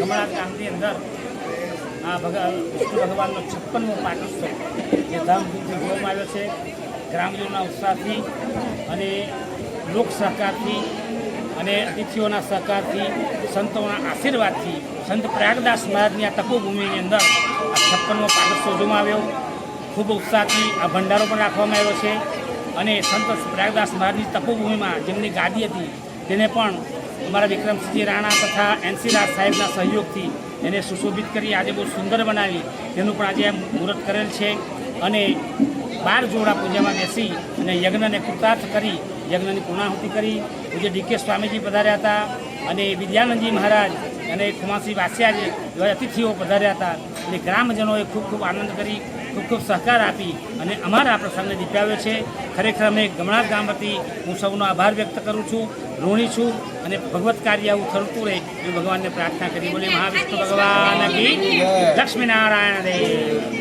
કમળા ગામની અંદર આ ભગવાન વિષ્ણુ ભગવાનનો છપ્પનમો પાટોત્સવ, જે ધામધૂમથી જોવામાં આવ્યો છે. ગ્રામજનોના ઉત્સાહથી અને લોક સહકારથી અને અતિથિઓના સહકારથી, સંતોના આશીર્વાદથી સંત પ્રયાગદાસ મહારાજની આ તપોભૂમિની અંદર આ છપ્પનમો પાટોત્સવ જોવામાં આવ્યો. ખૂબ ઉત્સાહથી આ ભંડારો પણ રાખવામાં આવ્યો છે. અને સંત પ્રયાગદાસ મહારાજની તપોભૂમિમાં જેમની ગાદી હતી, તેને પણ અમારા વિક્રમસિંહજી રાણા તથા એનસી રાજ સાહેબના સહયોગથી એને સુશોભિત કરી, આજે બહુ સુંદર બનાવી. તેનું પણ આજે મુહૂર્ત કરેલ છે અને બાર જોડા પૂજામાં બેસી અને યજ્ઞને કૃતાર્થ કરી, યજ્ઞની પૂર્ણાહુતિ કરી. પૂજ્ય ડીકે સ્વામીજી પધાર્યા હતા અને વિદ્યાનંદજી મહારાજ અને ખુમાસી વાસિયાજી એવા અતિથિઓ પધાર્યા હતા. અને ગ્રામજનોએ ખૂબ ખૂબ આનંદ કરી, ખૂબ ખૂબ સહકાર આપી અને અમારા આ પ્રસંગને દીપાવ્યો છે. ખરેખર અમે ગમણા ગામ વતી હું સૌનો આભાર વ્યક્ત કરું છું. ઋણી છું અને ભગવત કાર્ય આવું થતું રહે એ ભગવાનને પ્રાર્થના કરી બોલે, મહાવિષ્ણુ ભગવાન લક્ષ્મીનારાયણ દેવ.